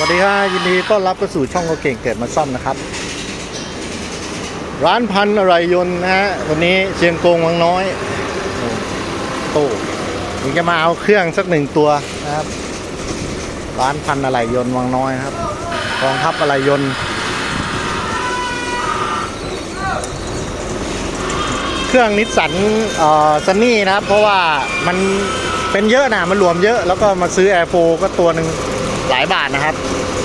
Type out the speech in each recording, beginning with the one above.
วัสดีครับยินดีต้อนรับเข้าสู่ช่องโกเก่งเกิดมาซ่อมนะครับ ร้านพันอะไรยนต์นะฮะวันนี้เชียงกงวังน้อยโต้จะมาเอาเครื่องสักหนึ่งตัวนะครับ ร้านพันอะไรยนต์วังน้อยครับกองทัพอะไรยนต์ เครื่องนิสสันเอ่อซันนี่นะครับ เพราะว่ามันเป็นเยอะนะมันรวมเยอะ แล้วก็มาซื้อ Air 4ก็ตัวหนึ่ง หลายบาทนะครับ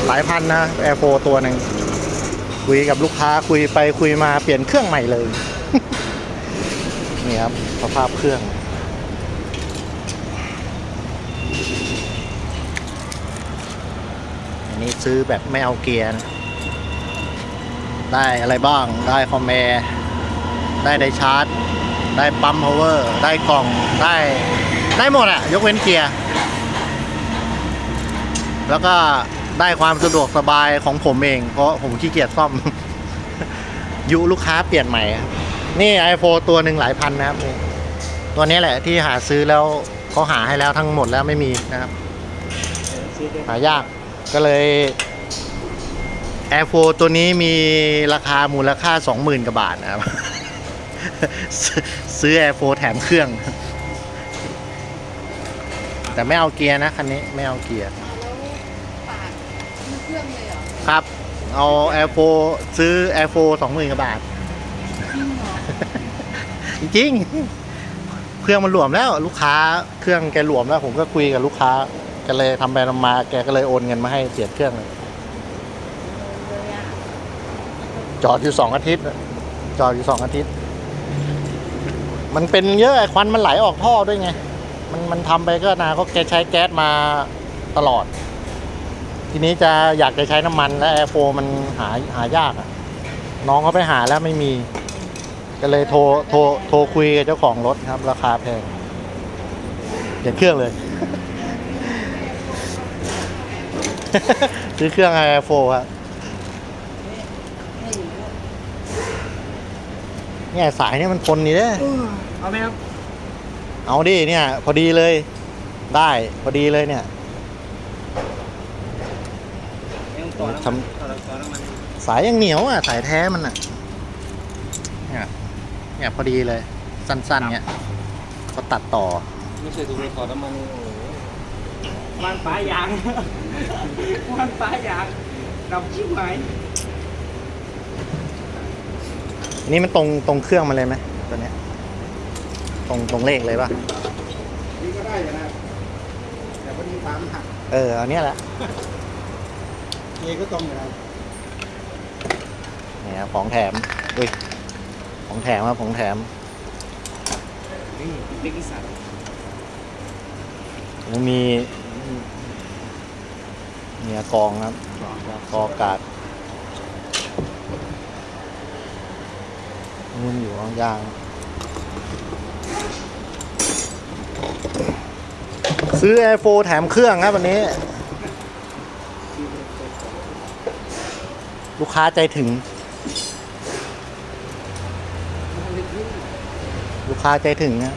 หลายพันนะ Air 4ตัวหนึ่งคุยกับลูกค้าคุยไปคุยมาเปลี่ยนเครื่องใหม่เลย นี่ครับสภาพเครื่อง อันนี้ซื้อแบบไม่เอาเกียร์ ได้อะไรบ้างได้คอมแอร์ได้ไดชาร์จ ได้ปั๊มพาวเวอร์ ได้กล่องได้ได้หมดอะยกเว้นเกียร์ แล้วก็ได้ความสะดวกสบายของผมเอง เพราะผมขี้เกียจซ่อม ยุลูกค้าเปลี่ยนใหม่ครับนี่ iPhone ตัวหนึ่งหลายพันนะครับ ตัวนี้แหละที่หาซื้อแล้วเขาหาให้แล้วทั้งหมดแล้วไม่มีนะครับ หายากก็เลย Air 4ตัวนี้มีราคามูลค่า 20,000กว่าบาทนะครับ ซื้อ Air 4แถมเครื่อง แต่ไม่เอาเกียร์นะคันนี้ไม่เอาเกียร์ เครื่องเลยเหรอครับ เอา Air 4ซื้อ Air 4 20,000กว่าบาท จริงเหรอจริงๆเครื่องมันหลวมแล้ว ลูกค้าเครื่องแกหลวมแล้ว ผมก็คุยกับลูกค้าแกเลยทำไปทำมาแกก็เลยโอนเงินมาให้เปลี่ยนเครื่องเลยเลยอะจอดอยู่สองอาทิตย์อะจอดอยู่สองอาทิตย์ มันเป็นเยอะไอ้ควันมันไหลออกท่อด้วยไง มันมันทำไปก็นานก็แกใช้แก๊สมาตลอด ทีนี้จะอยากจะใช้น้ำมันและแอร์โฟมันหาหายากอะน้องเขาไปหาแล้วไม่มี ก็เลยโทรโทรโทรคุยกับเจ้าของรถครับ ราคาแพงเปลี่ยนเครื่องเลย ซื้อเครื่องแอร์โฟครับเนี่ยสายเนี่ยมันทนนี่เด้อเอาไหมครับ เอาดิเนี่ย พอดีเลย ได้พอดีเลยเนี่ย ยังต่อน้ำ ทำมันต่อต่อน้ำมันสายยังเหนียวอะ สายแท้มันอะ เนี่ยเนี่ยพอดีเลย สั้นๆเนี่ยเขาตัดต่อ ไม่ใช่ถูกเลยต่อน้ำมันโอ้โหมันป้ายางมันป้ายางดับชิบหายอันนี้มันตรงตรงเครื่องมันเลยไหมตัวเนี้ย ตรงตรงเลขเลยป่ะนี่ก็ได้นะแต่พอดีฟ้ามันหักเออเอาเนี้ยแหละ เอก็ตรงอยู่นะเนี่ยครับของแถมอุ้ยของแถมครับของแถมนี่เล็กอีสานมันมีเนี่ยกองครับกองอากาศนุ่มอยู่ข้างยางซื้อ Air 4แถมเครื่องครับวันนี้ ลูกค้าใจถึง ลูกค้าใจถึงนะ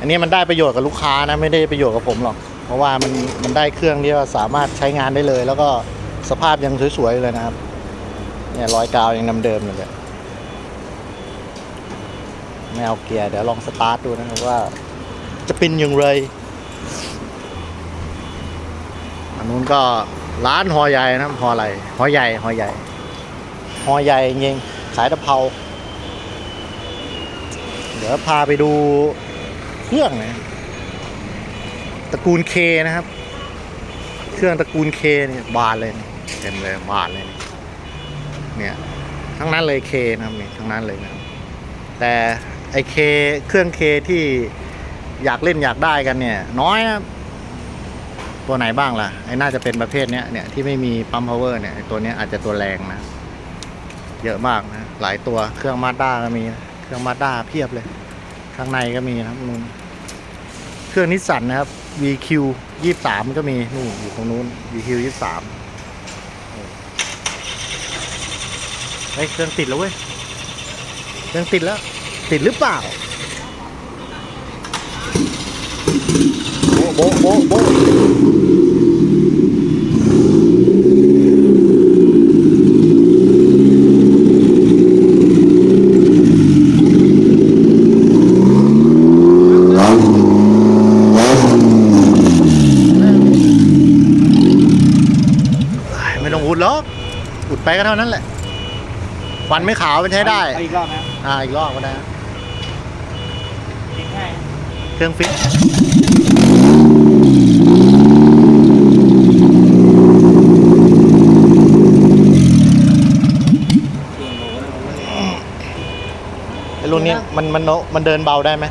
อันนี้มันได้ประโยชน์กับลูกค้านะไม่ได้ประโยชน์กับผมหรอก เพราะว่ามันมันได้เครื่องที่ว่าสามารถใช้งานได้เลย แล้วก็สภาพยังสวยๆเลยนะครับ เนี่ยรอยกาวยังเดิมอยู่เลยไม่เอาเกียร์เดี๋ยวลองสตาร์ทดูนะครับว่า จะเป็นอย่างไรอันนู้นก็ ร้านหอใหญ่นะหออะไรหอใหญ่หอใหญ่หอใหญ่จริงๆขายตะเภาเดี๋ยวพาไปดูเครื่องนะตระกูลเคนะครับ เครื่องตระกูลเคเนี่ยบานเลยนะเต็มเลยบานเลย เนี่ยทั้งนั้นเลยเคนะครับเนี่ยทั้งนั้นเลยนะแต่ไอเคเครื่องเคที่อยากเล่นอยากได้กันเนี่ย น้อยนะครับ ตัวไหนบ้างล่ะไอ้น่าจะเป็นประเภทเนี้ยเนี่ยที่ไม่มีปั๊มพาวเวอร์เนี่ยตัวเนี้ยอาจจะตัวแรงนะ เยอะมากนะ หลายตัวเครื่องมาด้าก็มีนะเครื่องมาด้าเพียบเลย ข้างในก็มีนะครับนู่นเครื่องนิสสันนะครับ VQ ยี่สามก็มีนู่นอยู่ตรงนู้น VQ ยี่สามเฮ้ยเครื่องติดแล้วเว้ยเครื่องติดแล้ว ติดหรือเปล่า โบโบโบไม่ต้องอุดหรอกอุดไปก็เท่านั้นแหละฟันไม่ขาวเป็นใช้ได้อีกรอบนะอ่าอีกรอบก็ไนะเครื่องฟิต รุ่นนี้มันมันมันเดินเบาได้ไหม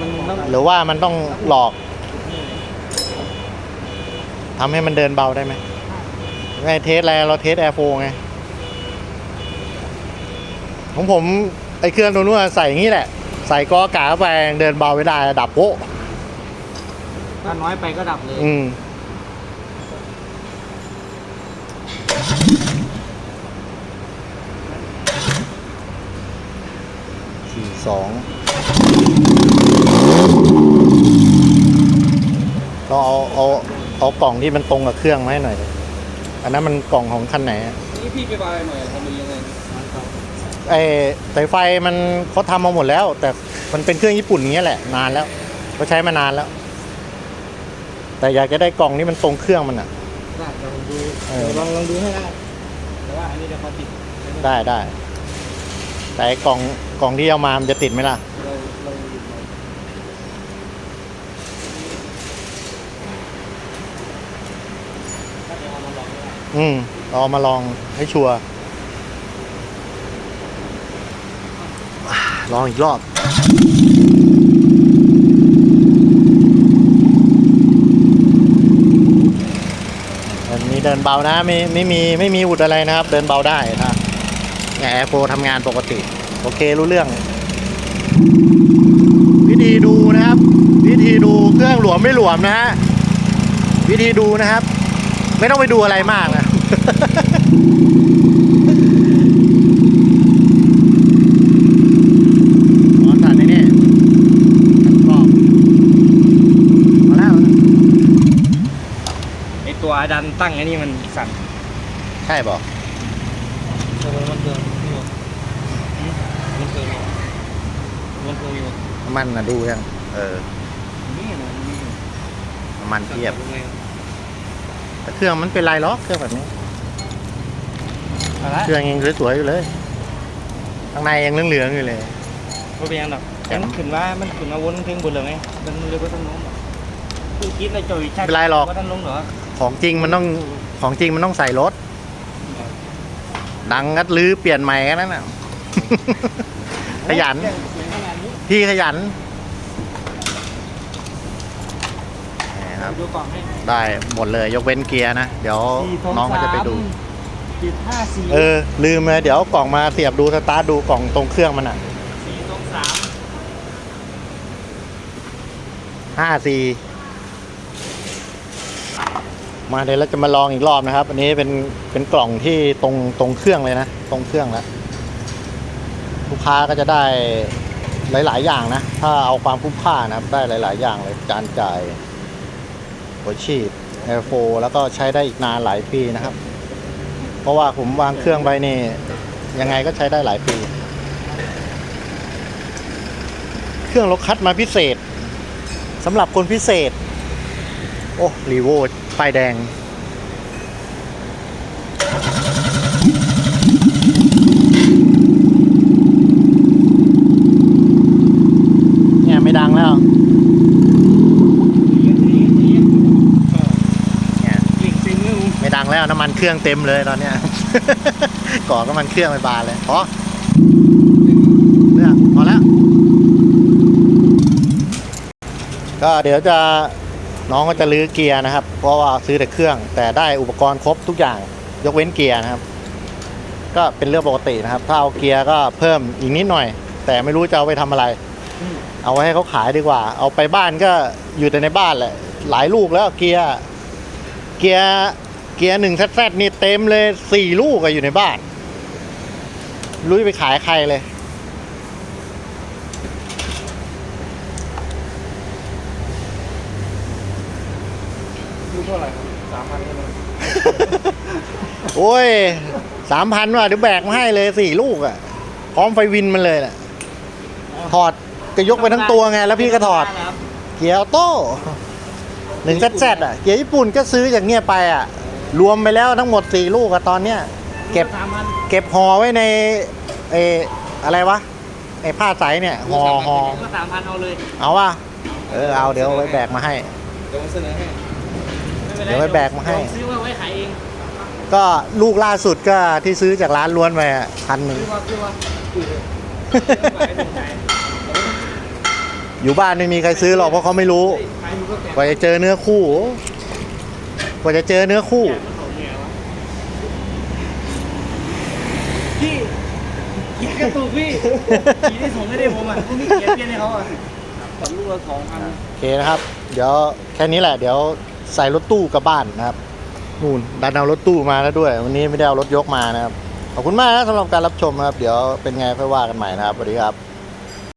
มันต้องหรือว่ามันต้องหลอกทำให้มันเดินเบาได้ไหมไงเทสอะไรเราเทสแอร์โฟไงของผมไอ้เครื่องตัวนู้นใส่อย่างนี้แหละ ใส่กอกาเข้าไปเดินเบาไม่ได้ ดับโป๊ะถ้าน้อยไปก็ดับเลย อืม สี่สองก็เอาเอาเอากล่องที่มันตรงกับเครื่องมาให้หน่อยดิอันนั้นมันกล่องของคันไหนอะนี่พี่ไปบายหน่อยทำเป็นยังไงไอ้สายไฟมันเขาทำมาหมดแล้ว แต่มันเป็นเครื่องญี่ปุ่นอย่างเงี้ยแหละนานแล้วเขาใช้มานานแล้ว แต่อยากจะได้กล่องที่มันตรงเครื่องมันอะได้ลองดูเออ ลองลองดูให้ได้แต่ว่าอันนี้เดี๋ยวเขาติดได้ได้แต่ไอ้กล่อง กล่องที่เอามามันจะติดไหมล่ะเราลองดูหน่อยถ้าเดี๋ยวเอามาลองก็ได้อืมเอามาลองให้ชัวร์ลองอีกรอบอันนี้เดินเบานะ ไม่ไม่มีไม่มีอุดอะไรนะครับ เดินเบาได้ถ้าแอร์โฟทำงานปกติ โอเครู้เรื่อง วิธีดูนะครับ วิธีดูเครื่องหลวมไม่หลวมนะฮะวิธีดูนะครับ ไม่ต้องไปดูอะไรมากนะอ๋อสั่นไอ้นี่สั่นกรอบเอาแล้วไอตัวดันตั้งไอ้นี่มันสั่น ใช่ป่ะเออมันเกินอยู่มันเกินอยู่มันเกินอยู่ น้ำ มันนะดูยังเออนี่นะนี่น้ำมันเทียบแต่เครื่องมันเป็นไรล็อกเครื่องแบบนี้อะไรเครื่องยังสวยๆอยู่เลยข้างในยังเหลืองๆอยู่เลยไม่เป็นยังหรอกแต่มันขึ้นว่ามันขึ้นมาวนถึงบนเลยไงมันเลยว่าต้องลงหรอกคือคิดในจอยชัดไม่เป็นไรหรอกว่าต้องลงเหรอของจริงมันต้องของจริงมันต้องใส่รถ ดังกัดลื้อเปลี่ยนใหม่กันนั่นน่ะขยัน พี่ขยันนี่ครับ ดูกล่องให้ได้หมดเลยยกเว้นเกียร์นะ เดี๋ยวสี่สน้องก็จะไปดูสี่ห้าสี่เออ ลืมเลยเดี๋ยวเอากล่องมาเสียบดูสตาร์ทดูกล่องตรงเครื่องมันอะสี่สองสามห้าสี่มาเดี๋ยวเราจะมาลองอีกรอบนะครับ อันนี้เป็นเป็นกล่องที่ตรงตรงเครื่องเลยนะ ตรงเครื่องแล้วลูกค้าก็จะได้ หลาย ๆ อย่างนะ ถ้าเอาความคุ้มค่านะครับ ได้หลาย ๆ อย่างเลยการจ่ายหัวฉีดแอร์โฟแล้วก็ใช้ได้อีกนานหลายปีนะครับ เพราะว่าผมวางเครื่องไปนี่ ยังไงก็ใช้ได้หลายปี เครื่องราคัดมาพิเศษสำหรับคนพิเศษ โอ้รีโวป้ายแดง เนี่ยไม่ดังแล้ว สี่สี่สี่ เนี่ย กลิ่งซิมเลย ไม่ดังแล้วน้ำมัน เครื่องเต็มเลยตอนเนี้ยก่อน้ำมันเครื่องไปบานเลยพอเรื่องพอแล้ว ก็เดี๋ยวจะน้องก็จะลื้อเกียร์นะครับ เพราะว่าซื้อแต่เครื่อง แต่ได้อุปกรณ์ครบทุกอย่าง ยกเว้นเกียร์นะครับ ก็เป็นเรื่องปกตินะครับ ถ้าเอาเกียร์ก็เพิ่มอีกนิดหน่อย แต่ไม่รู้จะเอาไปทำอะไร เอาไว้ให้เขาขายดีกว่า เอาไปบ้านก็อยู่แต่ในบ้านแหละ หลายลูกแล้วเกียร์ เกียร์ เกียร์หนึ่งแซดนี่เต็มเลยสี่ลูกอะอยู่ในบ้านไม่รู้จะไปขายใครเลย ดูเท่าไหร่ครับสามพันใช่ไหมโอ้ยสามพันว่ะเดี๋ยวแบกมาให้เลยสี่ลูกอะพร้อมไฟวินมันเลยน่ะถอดก็ยกไปทั้งตัวไง แล้วพี่ก็ถอดครับเกียร์ออโต้หนึ่งแซดอะเกียร์ญี่ปุ่นก็ซื้ออย่างเงี้ยไปอะ รวมไปแล้วทั้งหมดสี่ลูกอะตอนเนี้ยเก็บสามพันเก็บห่อไว้ในเอออะไรวะไอผ้าใสเนี่ยห่อห่อก็สามพันเอาเลยเอาว่ะเออเอาเดี๋ยวไว้แบกมาให้ เดี๋ยวผมเสนอให้ม่ป็นรเดี๋ยวไว้แบกมาให้ผมซื้อมาไว้ขายเองก็ลูกล่าสุดก็ที่ซื้อจากร้านล้วนไปพันหนึ่ง ซื้อมาซื้อมาคุยเลยไม่สนใจอยู่บ้านไม่มีใครซื้อหรอกเพราะเขาไม่รู้ขายอยู่ก็แก่กว่าจะเจอเนื้อคู่ กว่าจะเจอเนื้อคู่ พี่เขียนกระตุกพี่ขี่ได้ส่งให้ได้ผมอะพรุ่งนี้เขียนเพี้ยนให้เขาอะสองลูกละสองพันโอเคนะครับ เดี๋ยวแค่นี้แหละ เดี๋ยวใส่รถตู้กลับบ้านนะครับ นู่นดันเอารถตู้มาแล้วด้วย วันนี้ไม่ได้เอารถยกมานะครับ ขอบคุณมากนะสำหรับการรับชมนะครับ เดี๋ยวเป็นไงค่อยว่ากันใหม่นะครับสวัสดีครับ